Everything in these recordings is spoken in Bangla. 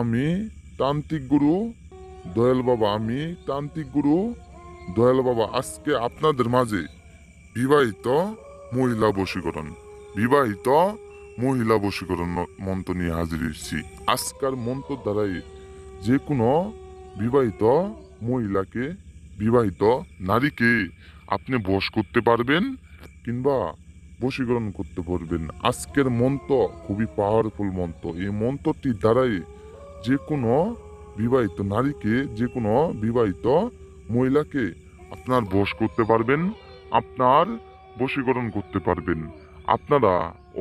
আমি তান্ত্রিক গুরু। দয়াল বাবা, আমি তান্ত্রিক গুরু। দয়াল বাবা, আজকে আপনাদের মাঝে বিবাহিত মহিলা বশীকরণ, বিবাহিত মহিলা বশীকরণ মন্ত্র নিয়ে হাজির এসেছি আজকার মন্ত্র দ্বারাই যে কোনো বিবাহিত মহিলাকে, বিবাহিত নারীকে আপনি বশ করতে পারবেন কিংবা বশীকরণ করতে পারবেন। আজকের মন্ত্র খুবই পাওয়ারফুল মন্ত্র। এই মন্ত্রটি দ্বারাই যে কোনো বিবাহিত নারীকে যে কোনো বিবাহিত মহিলাকে আপনার বশ করতে পারবেন, আপনার বশীকরণ করতে পারবেন। আপনারা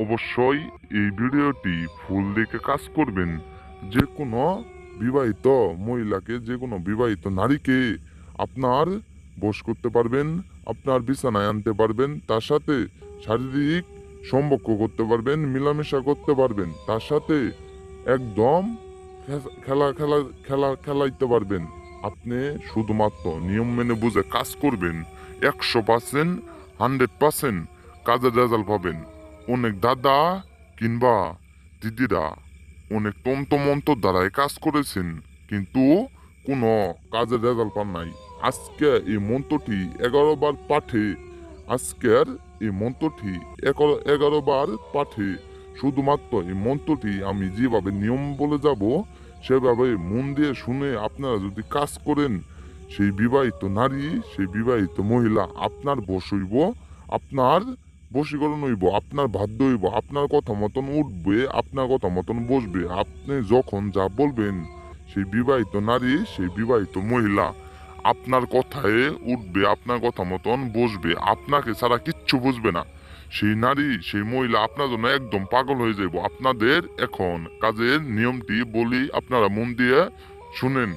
অবশ্যই এই ভিডিওটি ফুল দেখে কাজ করবেন। যে কোনো বিবাহিত মহিলাকে যে কোনো বিবাহিত নারীকে আপনার বশ করতে পারবেন, আপনার বিছানায় আনতে পারবেন, তার সাথে শারীরিক সম্পর্ক করতে পারবেন, মিলামেশা করতে পারবেন, তার সাথে একদম খেলা খেলা খেলা খেলাইতে পারবেন। আপনি শুধুমাত্র নিয়ম মেনে বুঝে কাজ করবেন। একশো পার্সেন্ট, হান্ড্রেড পার্সেন্ট কাজের রেজাল্ট পাবেন। অনেক দাদা কিংবা দিদিরা অনেক তন্ত্রমন্ত্র দ্বারাই কাজ করেছেন, কিন্তু কোনো কাজের রেজাল্ট পান নাই। আজকে এই মন্ত্রটি এগারো বার পাঠে, আজকের এই মন্ত্রটি এগারো বার পাঠে শুধুমাত্র এই মন্ত্রটি আমি যেভাবে নিয়ম বলে যাব, সেভাবে মন দিয়ে শুনে আপনারা যদি কাজ করেন, সেই বিবাহিত নারী, সেই বিবাহিত মহিলা আপনার বশ হইব, আপনার বশীকরণ হইব, আপনার বাধ্য হইব, আপনার কথা মতন উঠবে, আপনার কথা মতন বসবে। আপনি যখন যা বলবেন, সেই বিবাহিত নারী, সেই বিবাহিত মহিলা আপনার কথায় উঠবে, আপনার কথা মতন বসবে। আপনাকে ছাড়া কিচ্ছু বুঝবে না। সেই নারী, সেই মহিলা আপনার জন্য একদম পাগল হয়ে যাব আপনাদের এখন কাজের নিয়মটি বলি, আপনারা মন দিয়ে শুনেন।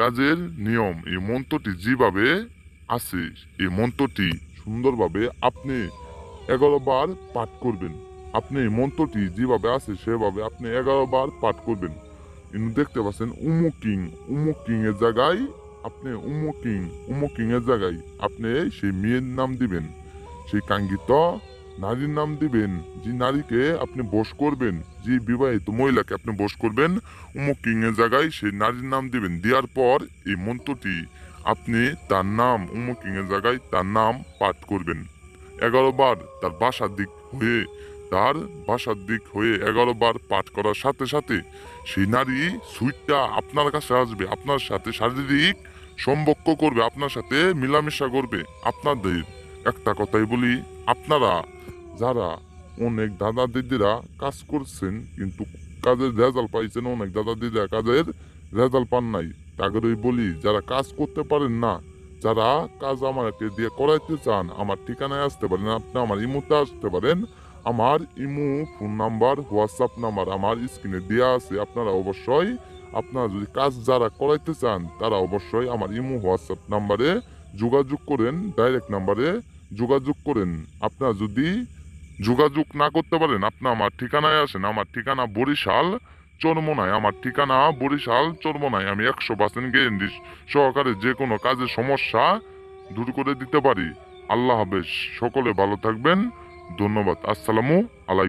কাজের নিয়ম, এই মন্ত্রটি যেভাবে আছে, এই মন্ত্রটি সুন্দরভাবে আপনি এগারো বার পাঠ করবেন। আপনি এই মন্ত্রটি যেভাবে আছে, সেভাবে আপনি এগারো বার পাঠ করবেন। কিন্তু দেখতে পাচ্ছেন, উমুকিং উমুকিং এর জায়গায় আপনি উমুকিং উমুকিং এর জায়গায় আপনি সেই মেয়ের নাম দিবেন। সেই কাঙ্ক্ষিত নারীর নাম দিবেন, যে নারীকে আপনি বশ করবেন, যে বিবাহিত মহিলাকে আপনি বশ করবেন উমুকিং এর জায়গায় সেই নারীর নাম দিবেন। দেওয়ার পর এই মন্ত্রটি আপনি তার নাম উমুকিং এর জায়গায় তার নাম পাঠ করবেন। এগারো বার তার বাসার দিক হয়ে, তার বাসার দিক হয়ে এগারো বার পাঠ করার সাথে সাথে সেই নারী সুইটটা আপনার কাছে আসবে, আপনার সাথে শারীরিক সম্পর্ক করবে, আপনার সাথে মিলামেশা করবে। আপনাদের একটা কথাই বলি, আপনারা যারা অনেক দাদা দিদিরা কাজ করছেন, কিন্তু কাজের রেজাল্ট পাইছেন অনেক দাদা দিদিরা কাজের রেজাল্ট পান নাই। তাদেরই বলি, যারা কাজ করতে পারেন না, যারা কাজ আমাকে দিয়ে করাইতে চান, আমার ঠিকানায় আসতে পারেন, আপনি আমার ইমোতে আসতে পারেন। আমার ইমু, ফোন নাম্বার, হোয়াটসঅ্যাপ নাম্বার আমার স্ক্রিনে দেওয়া আছে, আপনারা অবশ্যই, আপনারা যদি কাজ যারা করাইতে চান, তারা অবশ্যই আমার ইমু, হোয়াটসঅ্যাপ নাম্বারে যোগাযোগ করেন, ডাইরেক্ট নাম্বারে যোগাযোগ করেন। আপনারা যদি যোগাযোগ না করতে পারেন, আপনি আমার ঠিকানায় আসেন, আমার ঠিকানা বরিশাল চরমোনায় আমার ঠিকানা বরিশাল চরমোনায় আমি একশো পার্সেন্ট গ্যারেন্টি সহকারে যে কোনো কাজের সমস্যা দূর করে দিতে পারি। আল্লাহ হাফেজ, সকলে ভালো থাকবেন, ধন্যবাদ, আসসালামু আলাইকুম।